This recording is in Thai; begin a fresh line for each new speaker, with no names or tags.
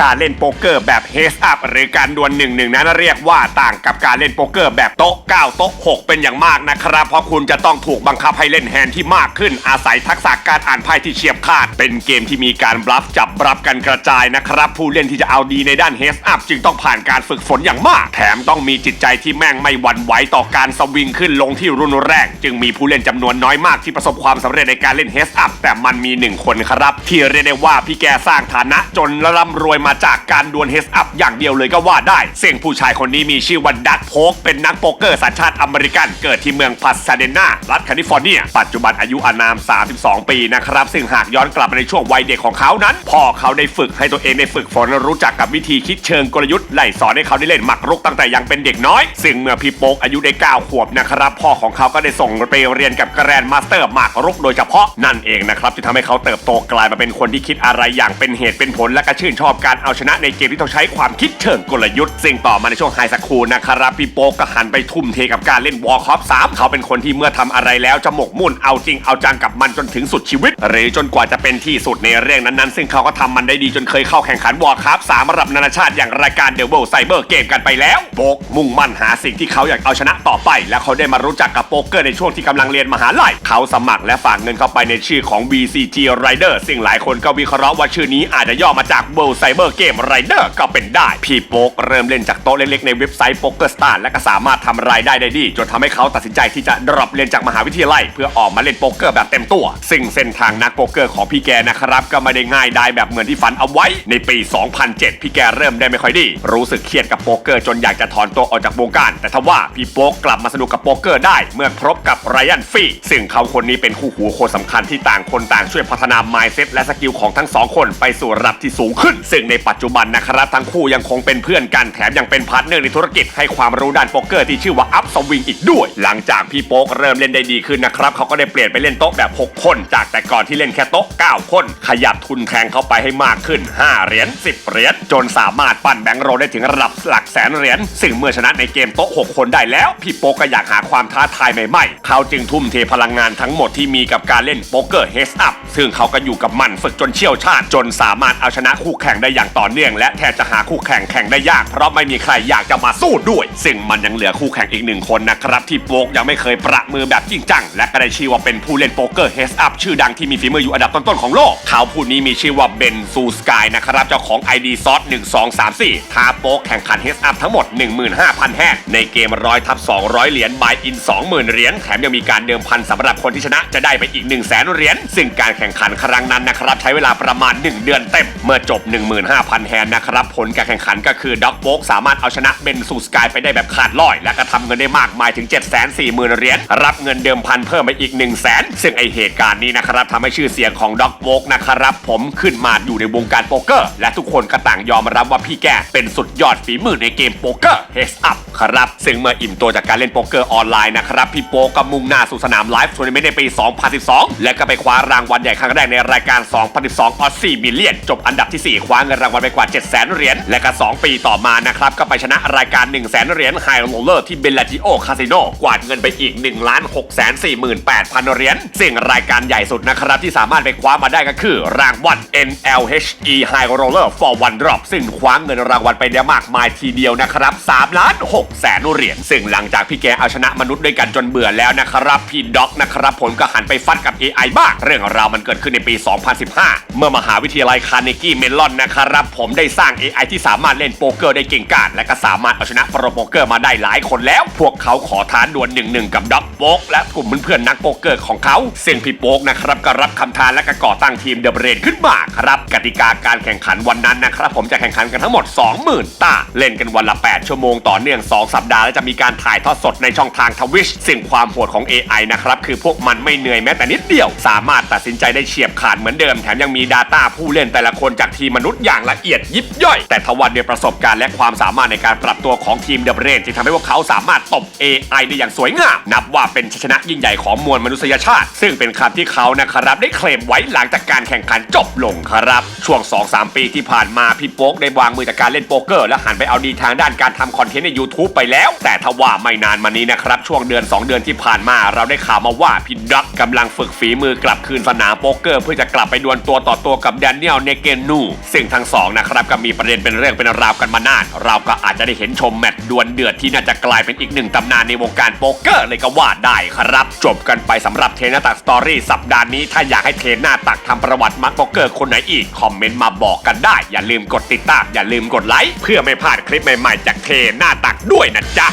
การเล่นโป๊กเกอร์แบบเฮสอัพหรือการดวลหนึ่งหนึ่งนั้นเรียกว่าต่างกับการเล่นโป๊กเกอร์แบบโต๊ะ9โต๊ะ6 เป็นอย่างมากนะครับ เพราะคุณจะต้องถูกบังคับให้เล่นแฮนด์ที่มากขึ้น อาศัยทักษะการอ่านไพ่ที่เฉียบขาด เป็นเกมที่มีการบลัฟจับบลัฟกันกระจายนะครับ ผู้เล่นที่จะเอาดีในด้านเฮสอัพจึงต้องผ่านการฝึกฝนอย่างมาก แถมต้องมีจิตใจที่แม่งไม่หวั่นไหวต่อการสวิงขึ้นลงที่รุนแรงจึงมีผู้เล่นจำนวนน้อยมากที่ประสบความสำเร็จในการเล่นเฮสอัพแต่มันมีหนึ่งคนครับ ที่เรียกได้ว่าพี่แกสร้างฐานะจนร่ำรวยมาจากการดวลเฮสอัพอย่างเดียวเลยก็ว่าได้ ซึ่งผู้ชายคนนี้มีชื่อว่าดักโพกเป็นนักโป๊กเกอร์สัญชาติอเมริกัน เกิดที่เมืองพัสาเดนารัฐแคลิฟอร์เนีย ปัจจุบันอายุอานาม 32 ปีนะครับ ซึ่งหากย้อนกลับไปในช่วงวัยเด็กของเขานั้น พ่อเขาได้ฝึกให้ตัวเองได้ฝึกฝนรู้จักกับวิธีคิดเชิงกลยุทธ์ไล่สอนให้เขาได้เล่นหมากรุกตั้งแต่ยังเป็นเด็กน้อย ซึ่งเมื่อพี่โป๊กอายุได้9ขวบนะครับพ่อของเขาก็ได้ส่งไปเรียนกับแกรนด์มาสเตอร์หมากรุกโดยเฉพาะนั่นเองนะครับที่ทำให้เขาเติบโตกลายมาเป็นคนที่คิดอะไรอย่างเป็นเหตุเป็นผลและก็ชื่นชอบการการเอาชนะในเกมที่ต้องใช้ความคิดเชิงกลยุทธ์ ซึ่งต่อมาในช่วงไฮสคูลนะครับพี่โป๊กก็หันไปทุ่มเทกับการเล่นวอร์คอฟ3เขาเป็นคนที่เมื่อทำอะไรแล้วจะหมกมุ่นเอาจริงเอาจังกับมันจนถึงสุดชีวิต หรือจนกว่าจะเป็นที่สุดในเรื่องนั้นๆ ซึ่งเขาก็ทำมันได้ดีจนเคยเข้าแข่งขันวอร์คราฟ3ระดับนานาชาติอย่างรายการเด e เ i ลไซเบอร์เกมกันไปแล้วโป๊กมุ่งมั่นหาสิ่งที่เขาอยากเอาชนะต่อไป และเขาได้มารู้จักกับโป๊กเกอร์ในช่วงที่กำลังเรียนมหาลัยเขาสมัครและฝากเงินเข้าไปในชื่อของ VCG Rider ซึ่งหลายคนก็วิเคราะห์ว่าชื่อนี้อาจจะย่อมาจาก World Cyber Game Rider ก็เป็นได้ พี่โป๊กเริ่มเล่นจากโต๊ะเล็กๆในเว็บไซต์ Poker Star และก็สามารถทำรายได้ได้ดี จนทำให้เขาตัดสินใจที่จะดรอปเรียนจากมหาวิทยาลัย เพื่อออกมาเล่นโป๊กเกอร์แบบเต็มตัว ซึ่งเส้นทางนักโป๊กเกอร์ของพี่แกนะครับก็ไม่ได้ง่ายได้แบบเหมือนที่ฝันเอาไว้ ในปี 2007 พี่แกเริ่มได้ไม่ค่อยดี รู้สึกเครียดกับโป๊กเกอร์จนอยากจะถอนตัวออกจากวงการ แต่ทว่าพี่โป๊กกลับมาสนุกกับโป๊กเกอร์ได้เมื่อพบกับไรอันฟี่ซึ่งเขาคนนี้เป็นคู่หูคนสำคัญที่ต่างคนต่างช่วยพัฒนา mindset และสกิลของทั้งสองคนไปสู่ระดับที่สูงขึ้น ซึ่งในปัจจุบันนะครับ ทั้งคู่ยังคงเป็นเพื่อนกันแถมยังเป็นพาร์ทเนอร์ในธุรกิจให้ความรู้ด้านโป๊กเกอร์ที่ชื่อว่าอัพสวิงอีกด้วย หลังจากพี่โป๊กเริ่มเล่นได้ดีขึ้นนะครับเขาก็ได้เปลี่ยนไปเล่นโต๊ะแบบ 6 คน จากแต่ก่อนที่เล่นแค่โต๊ะ 9 คน ขยับทุนแทงเข้าไปให้มากขึ้น 5 เหรียญ10 เหรียญจนสามารถปั้นแบงค์โรได้ถึงระดับหลักแสนเหรียญซึ่งเมื่อชนะในเกมโต๊ะ 6 คนได้แล้ว พี่โป๊กก็อยากหาความท้าทายใหม่ๆเขาจึงทุ่มเทพลังงานทั้งหมดที่มีกับการเล่นโป๊กเกอร์เฮสอัพซึ่งเขาก็อยู่กับมันฝึกจนเชี่ยวชาญจนสามารถเอาชนะคู่แข่งได้อย่างต่อเนื่องและแทบจะหาคู่แข่งแข่งได้ยาก เพราะไม่มีใครอยากจะมาสู้ด้วย ซึ่งมันยังเหลือคู่แข่งอีกหนึ่งคนนะครับที่โป๊กยังไม่เคยประมือแบบจริงจังและก็ได้ชื่อว่าเป็นผู้เล่นโป๊กเกอร์เฮสอัพชื่อดังที่มีฝีมืออยู่อันดับต้นๆของโลก เขาผู้นี้มีชื่อว่าเบนซูสกายนะครับเจ้าของ ID ซอส1234ท้าโป๊กแข่งขันเฮสอัพทั้งหมด 15,000 แฮกในเกมร้อยทับ200 เหรียญบายอิน 20,000 เหรียญแถมยังมีการเดิมพันสำหรับคนที่ชนะจะได้ไปอีก 1 0 0 0 0แสนเหรียญซึ่งการแข่งขันครั้งนั้นนะครับใช้เวลาประมาณ 1 เดือนเต็มเมื่อจบ5,000 แฮนนะครับ ผลการแข่งขันก็คือด็อกโป๊กสามารถเอาชนะเบนซูสกายไปได้แบบขาดลอย และก็ทำเงินได้มากมายถึง 740,000 เหรียญรับเงินเดิมพันเพิ่มไปอีก 1 0 0 0 0แสนซึ่งไอเหตุการณ์นี้นะครับทำให้ชื่อเสียงของด็อกโป๊กนะครับผมขึ้นมาอยู่ในวงการโป๊กเกอร์ และทุกคนก็ต่างยอมรับว่าพี่แกเป็นสุดยอดฝีมือในเกมโป๊กเกอร์เฮสอัพครับซึ่งเมื่ออิ่มตัวจากการเล่นโป๊กเกอร์ออนไลน์นะครับพี่โป๊กก็มุ่งหน้าสู่สนามไลฟ์ทัวร์นาเมนต์ในปี 2012 และก็ไปคว้ารางวัลใหญ่ครั้งแรกในรายการ 2012 ออสซี่มิเลียนจบอันดับที่ 4 คว้าเงินรางวัลไปกว่า 7 0 0 0 0 0 เหรียญ และก็ 2 ปีต่อมานะครับ ก็ไปชนะรายการ 1 0 0 0 0แเหรียญไฮโรลเลอร์ที่เบลลาจิโอคาสิโนกวาดเงินไปอีก 1 6 4 8 0 0 0 เหรียญ ซึ่งรายการใหญ่สุดนะครับที่สามารถไปคว้ามาได้ก็คือ รางวัล NLHE High Roller for One Drop ซึ่งคว้าเงินรางวัลไปได้มากมายทีเดียวนะครับ3ล้าน6แสนเหรียญ ซึ่งหลังจากพี่แกเอาชนะมนุษย์ด้วยกันจนเบื่อแล้วนะครับ พี่ด็อกนะครับผมก็หันไปฟัดกับ AI บ้าง เรื่องราวมันเกิดขึ้นในปี 2015 เมื่อมหาวิทยาลัยคาร์เนกี้เมลอนนะครับรับผมได้สร้าง AI ที่สามารถเล่นโป๊กเกอร์ได้เก่งกาจและก็สามารถเอาชนะโปรโป๊กเกอร์มาได้หลายคนแล้ว พวกเขาขอท้าดวลหนึ่งหนึ่งกับด็อกโป๊กและกลุ่มเพื่อนๆนักโป๊กเกอร์ของเขาซึ่งพี่โป๊กนะครับก็รับคำท้าและก็ก่อตั้งทีมเดอะเบรนขึ้นมาครับกติกาการแข่งขันวันนั้นนะครับผมจะแข่งขันกันทั้งหมด 20,000 ตาเล่นกันวันละ 8 ชั่วโมงต่อเนื่อง 2 สัปดาห์และจะมีการถ่ายทอดสดในช่องทางทวิชสิ่งความโหดของ AI นะครับคือพวกมันไม่เหนื่อยแม้แต่นิดเดียว สามารถตัดสินใจได้เฉียบขาดเหมือนเดิมแถมยังมี Data ผู้เล่นแต่ละคนจากทีมมนุษย์อย่างละเอียดยิบย่อย แต่ทว่าด้วยประสบการณ์และความสามารถในการปรับตัวของทีมเดอะเรนที่ทำให้พวกเขาสามารถตบ AI ได้อย่างสวยงามนับว่าเป็นชัยชนะยิ่งใหญ่ของมวลมนุษยชาติ ซึ่งเป็นคำที่เขานะครับได้เคลมไว้หลังจากการแข่งขันจบลงครับช่วง 2-3 ปีที่ผ่านมาพี่โป๊กได้วางมือจากการเล่นโป๊กเกอร์และหันไปเอาดีทางด้านการทำคอนเทนต์ใน YouTube ไปแล้ว แต่ทว่าไม่นานมานี้นะครับช่วงเดือน 2 เดือนที่ผ่านมาเราได้ข่าวมาว่าพี่ดักกำลังฝึกฝีมือกลับคืนสนามโป๊กเกอร์ เพื่อจะกลับไปดวลตัวต่อตัวกับแดเนียลเนเกนูซึ่งทั้งงสองนะครับก็มีประเด็นเป็นเรื่องเป็นราวกันมานาน เราก็อาจจะได้เห็นชมแมตช์ดวลเดือดที่น่าจะกลายเป็นอีกหนึ่งตำนานในวงการโป๊กเกอร์เลยก็ว่าได้ครับ จบกันไปสำหรับเทนหน้าตักสตอรี่สัปดาห์นี้ ถ้าอยากให้เทนหน้าตักทำประวัติมักโป๊กเกอร์คนไหนอีก คอมเมนต์มาบอกกันได้ อย่าลืมกดติดตามอย่าลืมกดไลค์เพื่อไม่พลาดคลิปใหม่ๆ จากเทนหน้าตักด้วยนะจ๊ะ